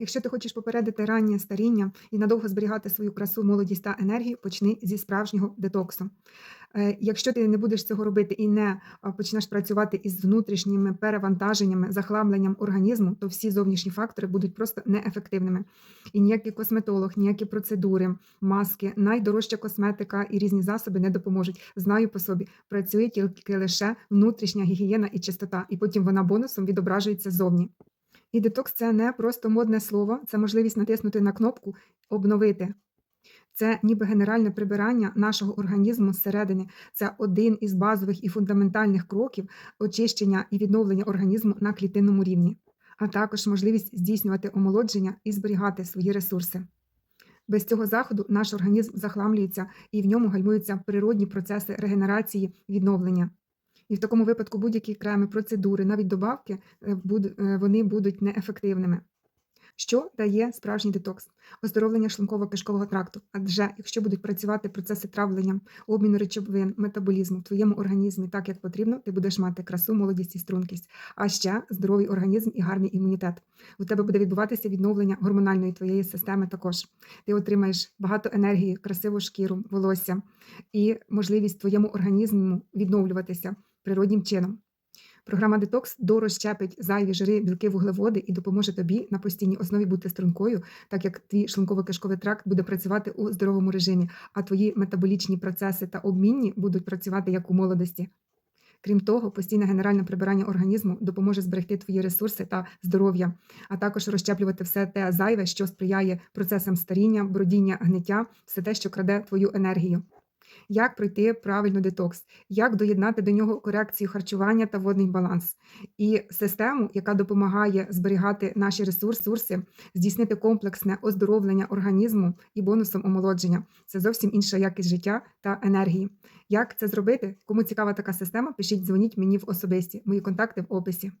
Якщо ти хочеш попередити раннє старіння і надовго зберігати свою красу, молодість та енергію, почни зі справжнього детоксу. Е, Якщо ти не будеш цього робити і не почнеш працювати із внутрішніми перевантаженнями, захламленням організму, то всі зовнішні фактори будуть просто неефективними. І ніякий косметолог, ніякі процедури, маски, найдорожча косметика і різні засоби не допоможуть. Знаю по собі, працює тільки лише внутрішня гігієна і чистота, і потім вона бонусом відображується зовні. І детокс це не просто модне слово, це можливість натиснути на кнопку обновити. Це ніби генеральне прибирання нашого організму зсередини. Це один із базових і фундаментальних кроків очищення і відновлення організму на клітинному рівні, а також можливість здійснювати омолодження і зберігати свої ресурси. Без цього заходу наш організм захламлюється і в ньому гальмуються природні процеси регенерації відновлення. І в такому випадку будь-які креми, процедури, навіть добавки, е, е, вони будуть неефективними. Що дає справжній детокс? Оздоровлення шлунково-кишкового тракту. Адже якщо будуть працювати процеси травлення, обміну речовин, метаболізму в твоєму організмі так, як потрібно, ти будеш мати красу, молодість і стрункість, а ще здоровий організм і гарний імунітет. У тебе буде відбуватися відновлення гормональної твоєї системи також. Ти отримаєш багато енергії, красиву шкіру, волосся і можливість твоєму організму відновлюватися природнім чином. Програма Детокс дорозщепить зайві жири, білки, вуглеводи і допоможе тобі на постійній основі бути стрункою, так як твій шлунково-кишковий тракт буде працювати у здоровому режимі, а твої метаболічні процеси та обмінні будуть працювати як у молодості. Крім того, постійне генеральне прибирання організму допоможе зберегти твої ресурси та здоров'я, а також розщеплювати все те зайве, що сприяє процесам старіння, бродіння, гниття, все те, що краде твою енергію. Як пройти правильно детокс, як доєднати до нього корекцію харчування та водний баланс, і систему, яка допомагає зберігати наші ресурси, здійснити комплексне оздоровлення організму і бонусом омолодження. Це зовсім інша якість життя та енергії. Як це зробити? Кому цікава така система, пишіть, дзвоніть мені в особисті. Мої контакти в описі.